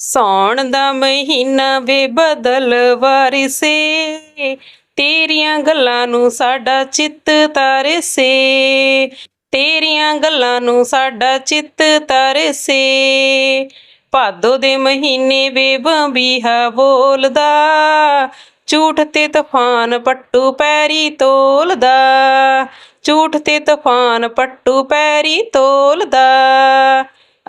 ਸੌਣ ਦਾ ਮਹੀਨਾ ਵੇ ਬਦਲ ਵਾਰਿਸੇ ਤੇਰੀਆਂ ਗੱਲਾਂ ਨੂੰ ਸਾਡਾ ਚਿੱਤ ਤਰਸੇ ਤੇਰੀਆਂ ਗੱਲਾਂ ਨੂੰ ਸਾਡਾ ਚਿੱਤ ਤਰਸੇ ਭਾਦੋ ਦੇ ਮਹੀਨੇ ਵੇ ਬੰਬੀਹਾ ਬੋਲਦਾ। ਝੂਠ ਤੇ ਤੂਫਾਨ ਪੱਟੂ ਪੈਰੀ ਤੋਲਦਾ। ਝੂਠ ਤੇ ਤੂਫਾਨ ਪੱਟੂ ਪੈਰੀ ਤੋਲਦਾ।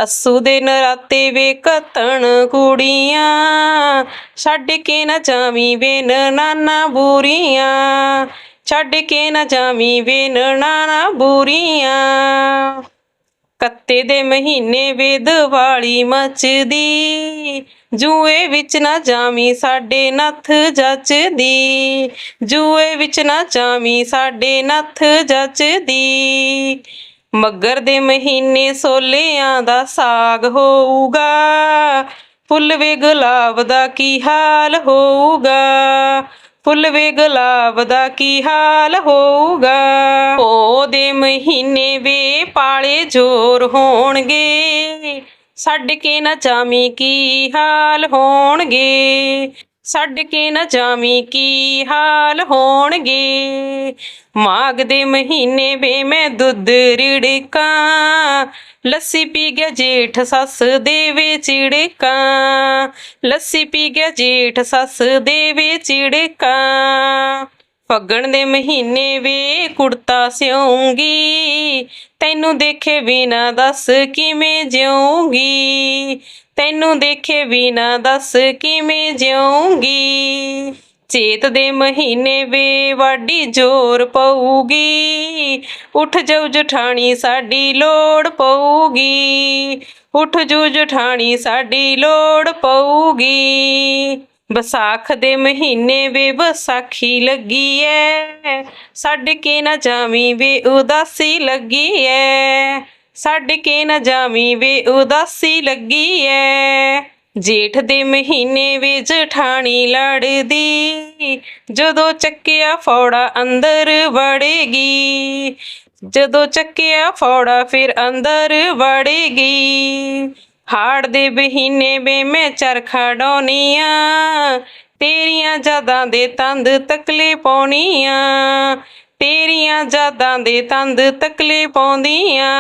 ਅਸੂ ਦੇ ਨਰਾਤੇ ਵੇ ਕਤਣ ਕੁੜੀਆਂ। ਛੱਡ ਕੇ ਨਾ ਜਾਵੀਂ ਵੇ ਨਾਨਾ ਬੂਰੀਆਂ। ਛੱਡ ਕੇ ਨਾ ਜਾਵੀਂ ਵੇ ਨਾਨਾ ਬੂਰੀਆਂ। ਕੱਤੇ ਦੇ ਮਹੀਨੇ ਵੇ ਦੀਵਾਲੀ ਮੱਚਦੀ। ਜੂਏ ਵਿੱਚ ਨਾ ਜਾਵੀਂ ਸਾਡੇ ਨੱਥ ਜੱਚਦੀ। ਜੂਏ ਵਿੱਚ ਨਾ ਜਾਵੀਂ ਸਾਡੇ ਨੱਥ ਜੱਚਦੀ। ਮੱਗਰ ਦੇ ਮਹੀਨੇ ਸੋਲਿਆਂ ਦਾ ਸਾਗ ਹੋਊਗਾ। ਫੁੱਲ ਵੇ ਗੁਲਾਬ ਦਾ ਕੀ ਹਾਲ ਹੋਊਗਾ? ਫੁੱਲ ਵੇ ਗੁਲਾਬ ਦਾ ਕੀ ਹਾਲ ਹੋਊਗਾ? ਉਹਦੇ ਮਹੀਨੇ ਵੇ ਪਾਲੇ ਜੋਰ ਹੋਣਗੇ। ਛੱਡ ਕੇ ਨਾ ਚਾਮੀ ਕੀ ਹਾਲ ਹੋਣਗੇ? ਛੱਡ ਕੇ ਨਾ ਜਾਵੀਂ ਕੀ ਹਾਲ ਹੋਣਗੇ? ਮਾਘ ਦੇ ਮਹੀਨੇ ਵੇ ਮੈਂ ਦੁੱਧ ਰਿੜਕਾਂ। ਲੱਸੀ ਪੀ ਗਿਆ ਜੇਠ ਸੱਸ ਦੇਵੇ ਚਿੜਕਾਂ। ਲੱਸੀ ਪੀ ਗਿਆ ਜੇਠ ਸੱਸ ਦੇਵੇ ਚਿੜਕਾਂ। ਫੱਗਣ ਦੇ ਮਹੀਨੇ ਵੇ ਕੁੜਤਾ ਸਿਉਂਗੀ। ਤੈਨੂੰ ਦੇਖੇ ਬਿਨਾ ਦੱਸ ਕਿਵੇਂ ਜਿਉਂਗੀ। ਤੈਨੂੰ ਦੇਖੇ ਬਿਨਾ ਦੱਸ ਕਿਵੇਂ ਜਿਉਂਗੀ। ਚੇਤ ਦੇ ਮਹੀਨੇ ਵੇ ਵਾਢੀ ਜੋਰ ਪਊਗੀ। ਉੱਠ ਜਾਉ ਜਠਾਣੀ ਸਾਡੀ ਲੋੜ ਪਊਗੀ। ਉੱਠ ਜੂ ਜਠਾਣੀ ਸਾਡੀ ਲੋੜ ਪਊਗੀ। ਵਿਸਾਖ ਦੇ ਮਹੀਨੇ ਵੇ ਵਿਸਾਖੀ ਲੱਗੀ ਐ ਛੱਡ ਕੇ ਨਾ ਜਾਵੀਂ ਵੇ ਉਦਾਸੀ ਲੱਗੀ ਐ ਛੱਡ ਕੇ ਨਾ ਜਾਵੀਂ ਵੇ ਉਦਾਸੀ ਲੱਗੀ ਐ ਜੇਠ ਦੇ ਮਹੀਨੇ ਵੇ ਜਠਾਣੀ ਲੜਦੀ, ਜਦੋਂ ਚੱਕਿਆ ਫੌੜਾ ਅੰਦਰ ਵੜੇਗੀ। ਜਦੋਂ ਚੱਕਿਆ ਫੌੜਾ ਫਿਰ ਅੰਦਰ ਵੜੇਗੀ। ਹਾੜ ਦੇ ਮਹੀਨੇ ਵੇ ਮੈਂ ਚਰਖਾ ਡਾਉਣੀਆਂ ਤੇਰੀਆਂ ਯਾਦਾਂ ਦੇ ਤੰਦ ਤਕਲੇ ਪਾਉਣੀਆਂ ਤੇਰੀਆਂ ਯਾਦਾਂ ਦੇ ਤੰਦ ਤਕਲੇ ਪਾਉਂਦੀਆਂ।